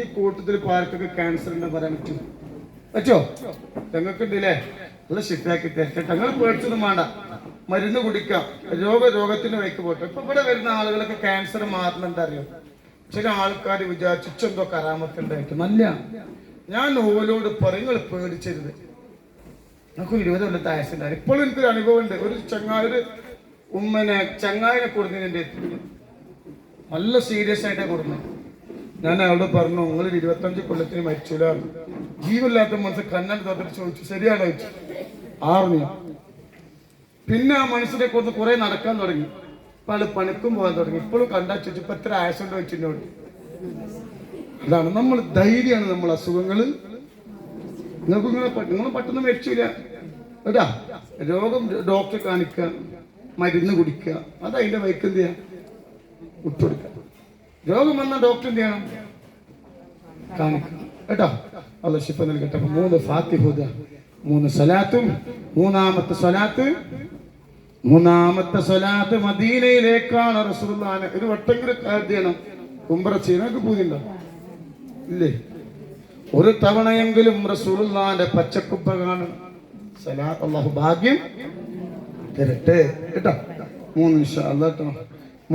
ഈ കൂട്ടത്തിൽ പാർക്കൊക്കെ ക്യാൻസർ എന്ന് പറയാൻ പറ്റും. പറ്റോ? ഞങ്ങൾക്കുണ്ടല്ലേ നല്ല തരട്ടെ ഞങ്ങൾ പേടിച്ചൊന്നും വേണ്ട. മരുന്ന് കുടിക്കാം. രോഗ രോഗത്തിന് വയ്ക്ക് പോട്ടെ. ഇപ്പൊ ഇവിടെ വരുന്ന ആളുകളൊക്കെ ക്യാൻസർ മാറണം എന്താ അറിയോ? ചില ആൾക്കാർ വിചാരിച്ചെന്തോ എന്തോ കറാമത്തുണ്ടായിട്ട് നല്ല ഞാൻ ഓലോട് പറയുങ്ങൾ പേടിച്ചരുത്. നമുക്ക് ഇരുപത് കൊല്ലത്തെ ആയസുണ്ടായി ഇപ്പോഴും എനിക്കൊരു അനുഭവം ഉണ്ട് ഒരു ചങ്ങായ ഒരു ഉമ്മനെ ചങ്ങായിനെ കൊടുക്കുന്നതിന്റെ നല്ല സീരിയസ് ആയിട്ടാണ് കൊടുക്കുന്നത്. ഞാൻ അയാളോട് പറഞ്ഞു നിങ്ങൾ ഇരുപത്തഞ്ച് കൊല്ലത്തിന് മരിച്ചില്ല ജീവില്ലാത്ത മനസ്സ് കണ്ണൻ തൊട്ടിട്ട് ചോദിച്ചു ശരിയാണ്? ചോദിച്ചു. ആറിഞ്ഞു പിന്നെ ആ മനസ്സിനെ കൊന്ന് കുറെ നടക്കാൻ തുടങ്ങി. ഇപ്പൊ ആൾ പണിക്കും പോകാൻ തുടങ്ങി. ഇപ്പോഴും കണ്ടാ ചോദിച്ചു ഇപ്പൊ എത്ര ആയസുണ്ട് വെച്ചിട്ടുണ്ട് അതാണ് നമ്മൾ ധൈര്യമാണ് നമ്മൾ അസുഖങ്ങൾ നിങ്ങൾക്ക് ഇങ്ങനെ നിങ്ങൾ പെട്ടെന്ന് മരിച്ചില്ല കേട്ടാ രോഗം ഡോക്ടറെ കാണിക്കുക മരുന്ന് കുടിക്കുക. അത് അതിന്റെ ചെയ്യാം? വിട്ടുകൊടുക്കുക രോഗം വന്ന ഡോക്ടർ എന്ത് ചെയ്യണം? കാണിക്കണം. കേട്ടോ? അല്ല ശിപ്പ നൽകട്ടെ. മൂന്ന് ഫാത്തിഹുദ മൂന്ന് സലാത്തും മൂന്നാമത്തെ സലാത്ത് മൂന്നാമത്തെ സ്വലാത്ത് മദീനയിലേക്കാണ് റസൂലുള്ളാനെ ഒരു വട്ടെങ്കിലും ചെയ്യണം. ഉംറ ചെയ്യണമൊക്കെ പൂതിണ്ടോ ഇല്ലേ? ഒരു തവണയെങ്കിലും റസൂലുള്ളാന്റെ പച്ചക്കുപ്പ കാണണം. സലാത്ത് അള്ളാഹു ഭാഗ്യം തരട്ടെ. കേട്ടോ? മൂന്ന് നിമിഷം അല്ലാ കേട്ടോ.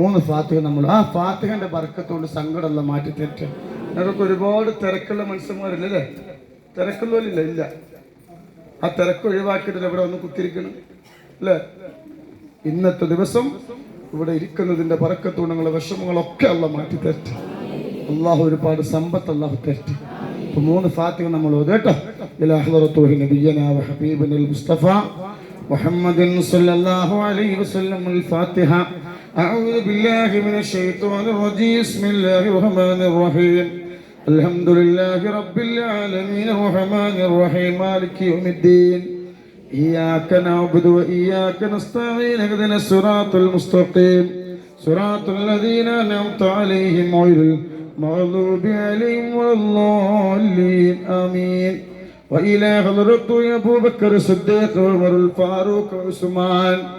മൂന്ന് ഫാത്തിഹ നമ്മൾ. ആ ഫാത്തിഹന്റെ ബർക്കത്തോട് സങ്കടമുള്ള മാറ്റി തെറ്റ്. ഞങ്ങൾക്ക് ഒരുപാട് തിരക്കുള്ള മനുഷ്യന്മാരില്ലല്ലേ തിരക്കുള്ളവരില്ല ഇല്ല. ആ തിരക്ക് ഒഴിവാക്കിയിട്ടില്ല ഇവിടെ ഒന്ന് കുത്തിരിക്കണം അല്ലേ? ഇന്നത്തെ ദിവസം ഇവിടെ ഇരിക്കുന്നതിന്റെ പറക്കത്തോട് നിങ്ങളെ വിഷമങ്ങളൊക്കെ അല്ല മാറ്റി തെറ്റ്. അള്ളാഹു ഒരുപാട് സമ്പത്ത് അള്ളാഹു തെറ്റ്. ഇപ്പൊ മൂന്ന് ഫാത്തിഹ നമ്മൾ കേട്ടോ. മുസ്തഫ മുഹമ്മദ് അലൈഹി വസല്ലം ഫാത്തിഹ. أعوذ بالله من الشيطان الرجيم بسم الله الرحمن الرحيم الحمد لله رب العالمين الرحمن الرحيم مالك يوم الدين إياك نعبد وإياك نستعين اهدنا الصراط المستقيم صراط الذين أنعمت عليهم غير المغضوب عليهم ولا الضالين آمين وإلى حضرته أبو بكر الصديق وعمر الفاروق وعثمان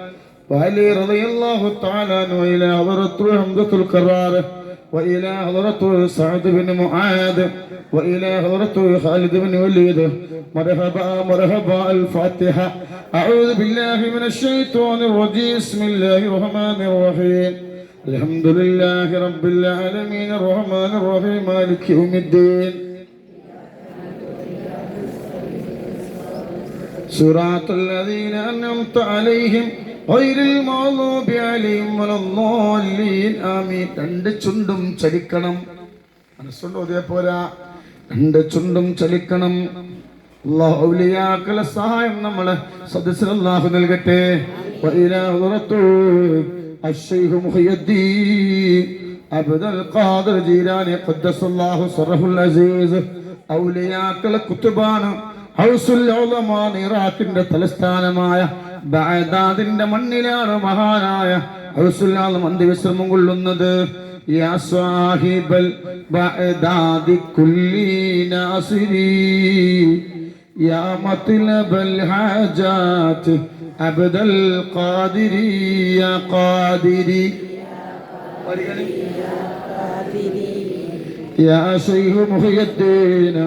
وعلي رضي الله تعالى عنه وإلى حضرته حمزة القرار وإلى حضرته سعد بن معاذ وإلى حضرته خالد بن وليد مرحبا مرحبا الفاتحة أعوذ بالله من الشيطان الرجيم بسم الله الرحمن الرحيم الحمد لله رب العالمين الرحمن الرحيم مالك يوم الدين صراط الذين أنعمت عليهم غير المغضوب عليهم ولا الضالين آمين രണ്ട് ചുണ്ടും ചലിക്കണം മനസ്സുണ്ട് ഒതേ പോരാ രണ്ട് ചുണ്ടും ചലിക്കണം അല്ലാഹു ഔലിയാക്കളെ സഹായം നമ്മളെ സദസ്സിൽ അല്ലാഹു നൽകട്ടെ وإلى حضرته الشيخ محي الدين عبد القادر جيلاني قدس الله سره العزيز ഔലിയാക്കളെ കുത്തുബാണ് ഹൗസുൽ ഉലമാ ഇറാഖിന്റെ തലസ്ഥാനമായ ബഅദാദിന്റെ മണ്ണിലാണ് മഹാനായ റസൂലുള്ളാഹി അന്ത്യവിശ്രമം കൊള്ളുന്നത്. യാ സ്വാഹിബൽ ബഅദാദി കുല്ലി നാസിരി യാ മത്ലബൽ ഹാജാത്ത് അബ്ദൽ ഖാദിരി. യാ ഖാദിരി. യാ ശൈഖ് മുഹിയുദ്ദീൻ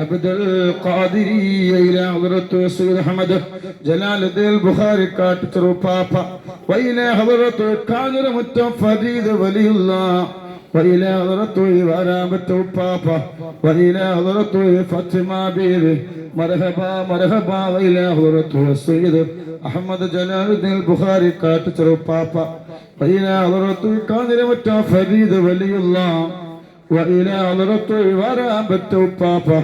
عبد القادري إلى حضرة سيد أحمد جلال الدين البخاري كاتر بابا وإلى حضرة كادر متفريد ولي الله وإلى حضرته ورامة بابا وإلى حضرته فاطمة بيبي مرحبا مرحبا وإلى حضرته السيد أحمد جلال الدين البخاري كاتر بابا وإلى حضرته كادر متفريد ولي الله وإلى حضرته ورابة بابا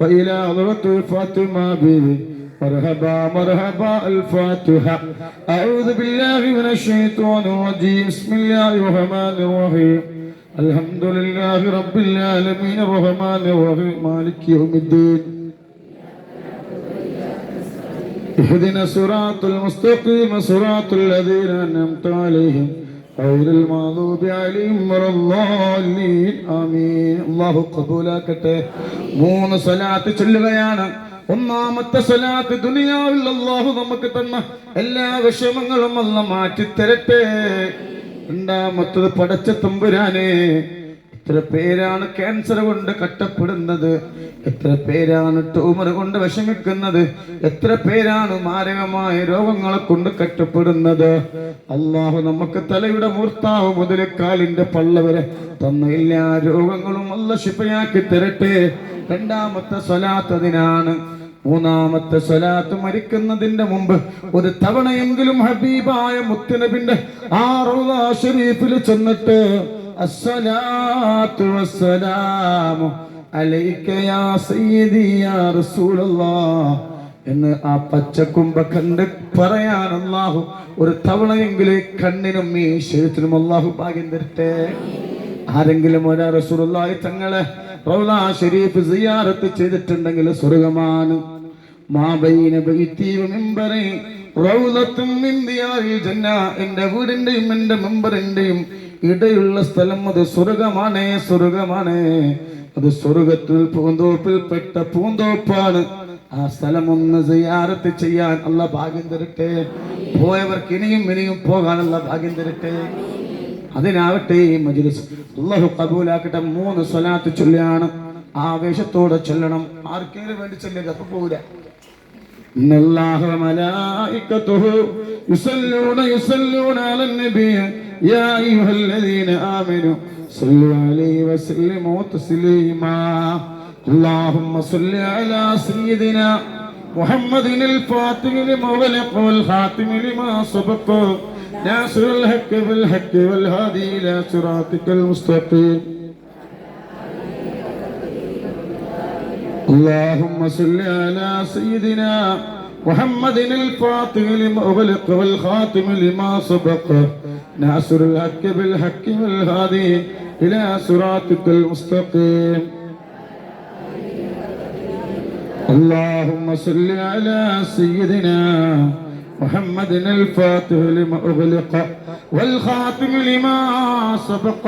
وإلى حضرته فاطمة بيبي مرحبا مرحبا الفاتحة أعوذ بالله من الشيطان الرجيم بسم الله الرحمن الرحيم الحمد لله رب العالمين الرحمن الرحيم مالك يوم الدين اهدنا صراط المستقيم صراط الذين أنعمت عليهم പൗരിൽ അള്ളാഹു കബൂലാക്കട്ടെ മൂന്ന് സ്വലാത്ത് ചൊല്ലുകയാണ്. ഒന്നാമത്തെ സ്വലാത്ത് ദുനിയാവിൽ അള്ളാഹു നമുക്ക് തന്ന എല്ലാ വിഷമങ്ങളും അല്ല മാറ്റിത്തരട്ടെ. രണ്ടാമത്തത് പടച്ച തമ്പുരാനെ. എത്ര പേരാണ് ക്യാൻസർ കൊണ്ട് കട്ടപ്പെടുന്നത് എത്ര പേരാണ് ട്യൂമർ കൊണ്ട് വിഷമിക്കുന്നത്? എത്ര പേരാണ് മാരകമായ രോഗങ്ങളെ കൊണ്ട് കട്ടപ്പെടുന്നത് അള്ളാഹു നമുക്ക് തലയുടെ മൂർത്താവ് മുതൽ കാലിന്റെ പള്ള വരെ തന്ന എല്ലാ രോഗങ്ങളും അല്ല ശിപ്പയാക്കി തരട്ടെ. രണ്ടാമത്തെ സ്വലാത്തതിനാണ് മൂന്നാമത്തെ സ്വലാത്ത് മരിക്കുന്നതിന്റെ മുമ്പ് ഒരു തവണയെങ്കിലും ഹബീബായ മുത്തനബിന്റെ ആ റൗള ഷെരീഫിൽ ചെന്നിട്ട് അസ്സലാത്തു വസ്സലാമു അലൈക യാ സയ്യിദി യാ റസൂലല്ലാഹ് എന്ന് ആ പച്ചക്കുമ്പ കണ്ട് പറയാൻ അല്ലാഹു ഒരു തവണയെങ്കിലും കണ്ണിനും ഈ ശരീരത്തിനും അല്ലാഹു ഭാഗ്യം തരട്ടെ. ആരെങ്കിലും ഒരാ റസൂലുള്ളാഹി തങ്ങളെ റൗള ഷരീഫ് സിയാറത്ത് ചെയ്തിട്ടുണ്ടെങ്കിൽ സ്വർഗമാണ്. മാബൈന ബൈത്തി ജന്ന എന്റെ വീടിന്റെയും എന്റെ ദിയാറിൽ ജന്ന എൻ്റെ വീടിൻ്റെയും എൻ്റെ മെമ്പറിൻ്റെയും ഇടയുള്ള സ്ഥലം അത് സ്വർഗമാണ് സ്വർഗമാണ് അത് സ്വർഗത്തിൽ പൂന്തോപ്പിൽപ്പെട്ട പൂന്തോപ്പാണ് ആ സ്ഥലം ഒന്ന് സിയാറത്ത് ചെയ്യാൻ അല്ല ഭാഗ്യം തരട്ടെ പോയവർക്ക് ഇനിയും ഇനിയും പോകാനുള്ള ഭാഗ്യം തരട്ടെ അതിനാവട്ടെ ഈ മജ്ലിസ് അള്ളാഹു കബൂലാക്കട്ടെ മൂന്ന് സ്വലാത്ത് ചൊല്ലിയാണ് ആവേശത്തോടെ ചൊല്ലണം ആർക്കെങ്കിലും വേണ്ടി ചൊല്ലുക അപ്പൊ പോകൂല إن الله وملائكته يصلون يصلون على النبي يا أيها الذين آمنوا صلوا عليه وسلموا تسليما اللهم صل على سيدنا محمد الفاتح لما ولق والخاتم لما سبق ناصر الحق بالحق والهادي إلى صراطك المستقيم اللهم صل على سيدنا محمد الفاتح لما أغلق والخاتم لما سبق ناصر الحق بالحق والهادي إلى صراطك المستقيم اللهم صل على سيدنا محمد الفاتح لما أغلق والخاتم لما سبق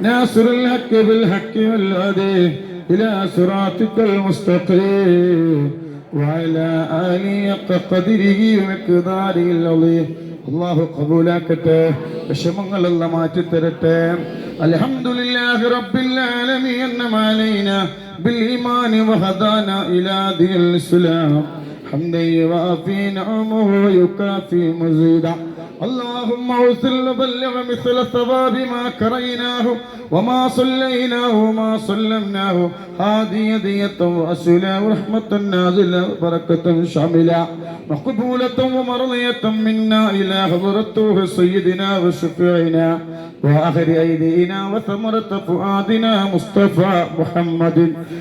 ناصر الحق بالحق والهدي إلى صراطك المستقيم وعلى آله حق قدره ومقداره العظيم അള്ളാഹു കബൂലാക്കട്ടെ വിഷമങ്ങളെല്ലാം മാറ്റിത്തരട്ടെ അൽഹംദുലില്ലാഹി റബ്ബിൽ ആലമീൻ അന്നമാലൈന ബിൽ ഈമാനി വഹദാന ഇലാ ദീനിൽ ഇസ്ലാം حمدا يوافي نعمه ويكافي مزيدا اللهم اوصل بلغ مثل ثواب ما كريناه وما صليناه وما سلمناه هذه هدية وأسلا ورحمة نازلة وبركة شاملة مقبولة ومرضية منا إلى حضرته سيدنا وشفيعنا وآخر أيدينا وثمرة فؤادنا مصطفى محمد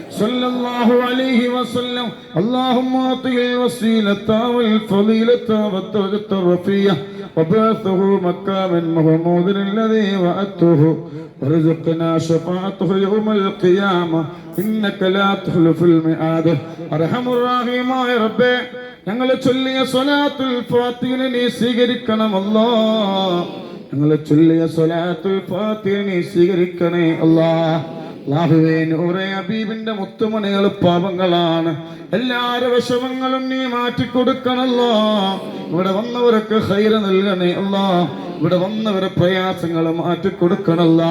صلى الله عليه وسلم اللهم أعطه الوسيلة والفضيلة والدرجة الرفية وبعثه مكاما محمود الذي وأته ورزقنا شفاعته يوم القيامة إنك لا تخلف الميعاد أرحم الراحمين يا ربي ഞങ്ങൾ ചൊല്ലിയ സ്വലാത്തുൽ ഫാത്തിഹിനെ നീ സ്വീകരിക്കണമല്ലോ ഞങ്ങൾ ചൊല്ലിയ സ്വലാത്തുൽ ഫാത്തിഹിനെ നീ സ്വീകരിക്കണേ അല്ലാ ഹബീബിന്റെ മുത്തുമണികൾ പാപങ്ങളാണ്. എല്ലാരും വിഷമങ്ങളും നീ മാറ്റിക്കൊടുക്കണല്ലോ. ഇവിടെ വന്നവരൊക്കെ ഹൈര നൽകണേ അല്ല. ഇവിടെ വന്നവരെ പ്രയാസങ്ങൾ മാറ്റിക്കൊടുക്കണല്ല.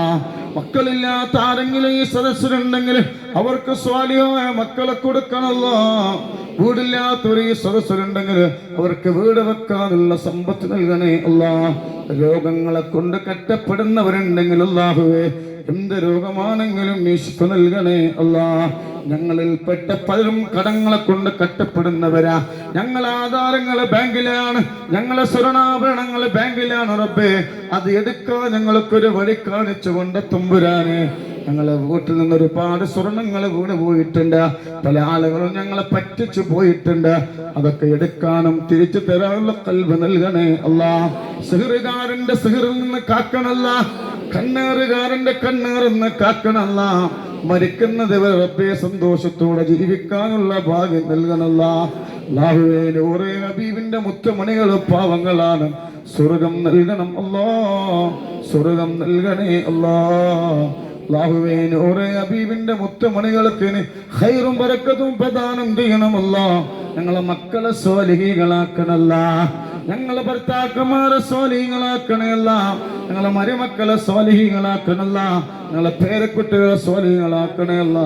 മക്കളില്ലാത്ത ആരെങ്കിലും ഈ സദസ്സിലുണ്ടെങ്കിൽ അവർക്ക് സ്വാലിയായ മക്കളെ കൊടുക്കണല്ലോ. വീടില്ലാത്തവർ ഈ സദസ്സിലുണ്ടെങ്കിൽ അവർക്ക് വീട് വെക്കാനുള്ള സമ്പത്ത് നൽകണേ അല്ലാ. രോഗങ്ങളെ കൊണ്ട് കറ്റപ്പെടുന്നവരുണ്ടെങ്കിൽ അല്ലാഹുവേ എന്ത് രോഗമാണെങ്കിലും ശിഫ നൽകണേ അല്ലാ. ഞങ്ങളിൽ പെട്ട പലരും കടങ്ങളെ കൊണ്ട് കട്ടപ്പെടുന്നവരാ. ഞങ്ങൾ ആധാരങ്ങൾ ബാങ്കിലാണ് ഞങ്ങളെ സ്വർണാഭരണങ്ങൾ ബാങ്കിലാണ് റബ്ബേ. അത് എടുക്കാൻ ഞങ്ങൾക്കൊരു വഴി കാണിച്ചു കൊണ്ട് തുമ്പുരാന് ഞങ്ങളെ വീട്ടിൽ നിന്ന് ഒരുപാട് സ്വർണങ്ങൾ വീണ് പോയിട്ടുണ്ട്. പല ആളുകളും ഞങ്ങളെ പറ്റിച്ചു പോയിട്ടുണ്ട്. അതൊക്കെ എടുക്കാനും തിരിച്ചു തരാനുള്ള കൽവ് നൽകണേ അല്ലാ. സിഹറുകാരന്റെ സിഹറിൽ നിന്ന് കാക്കണല്ല. കണ്ണേറുകാരന്റെ കണ്ണേറിൽ നിന്ന് കാക്കണല്ല. മരിക്കുന്നത് വരെ സന്തോഷത്തോടെ ജീവിക്കാനുള്ള ഭാഗ്യം നൽകണല്ല. അല്ലാഹുവേ നൂറേ ഹബീബിന്റെ മുത്തുമണികൾ പാവങ്ങളാണ്. സ്വർഗം നൽകണം അല്ലോ. സ്വർഗം നൽകണേ അല്ലാ. അല്ലാഹുവേ നൂറേ ഹബീബിന്റെ മുത്തുമണികൾക്ക് ഹൈറും ഖൈറും ബറക്കത്തും പ്രദാനം ചെയ്യണമല്ല. ഞങ്ങളെ മക്കളെ സ്വാലിഹികളാക്കണല്ല ഞങ്ങളെ ഭർത്താക്കന്മാരെ സ്വാലിഹികളാക്കണയല്ല ഞങ്ങളെ മരുമക്കളെ സ്വാലിഹീങ്ങളാക്കണല്ല. ഞങ്ങളെ പേരക്കുട്ടികളെ സ്വാലിഹീങ്ങളാക്കണല്ല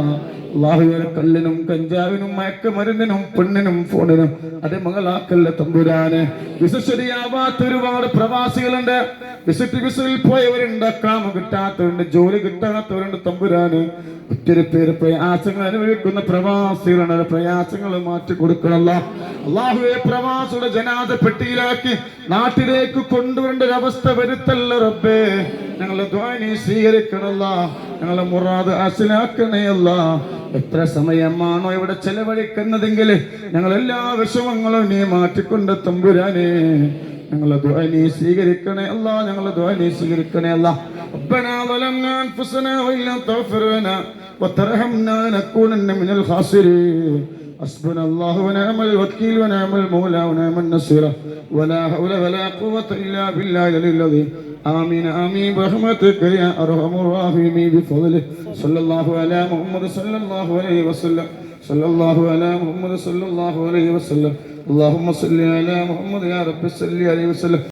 അള്ളാഹുവിനെ കല്ലിനും കഞ്ചാവിനും മയക്കുമരുന്നിനും പെണ്ണിനും ഫോണിനും അതെ മകളാക്കല്ലേ തമ്പുരാനെ വിശ്വശരിയാവാത്ത ഒരുപാട് പ്രവാസികളുണ്ട്. Visit whistle പോയവരുണ്ട്. കാമ കിട്ടാത്തവരുണ്ട്. ജോലി കിട്ടാത്തവരുണ്ട് തമ്പുരാന്. ഒത്തിരി പേര് പ്രയാസങ്ങൾ അനുഭവിക്കുന്ന പ്രവാസികളാണ്. പ്രയാസങ്ങൾ മാറ്റി കൊടുക്കണല്ല അള്ളാഹുവെ പ്രവാസിയുടെ ജനാദ പെട്ടിയിലാക്കി നാട്ടിലേക്ക് കൊണ്ടുവരേണ്ട ഒരു അവസ്ഥ വരുത്തല്ല റബ്ബേ ഞങ്ങളെ ധ്വനി സ്വീകരിക്കണല്ല ഞങ്ങളെ മുറാദ് അസിലാക്കണയല്ല എത്ര സമയമാണോ ഇവിടെ ചെലവഴിക്കുന്നതെങ്കിൽ ഞങ്ങൾ എല്ലാ വിഷമങ്ങളും നീ മാറ്റിക്കൊണ്ട് തമ്പുരാനേ ഞങ്ങളെ ധ്വനി സ്വീകരിക്കണേ അല്ല ഞങ്ങളെ ധ്വനി സ്വീകരിക്കണേ അല്ല ربنا ظلمنا انفسنا وان لم تغفر لنا وترحمنا لنكونن من الخاسرين حسبنا الله ونعم الوكيل ونعم المولى ونعم النصير ولا حول ولا قوة إلا بالله العلي العظيم آمين آمين برحمتك يا أرحم الراحمين بفضله صلى الله على محمد صلى الله عليه وسلم صلى الله على محمد صلى الله عليه وسلم اللهم صل على محمد يا رب صل عليه وسلم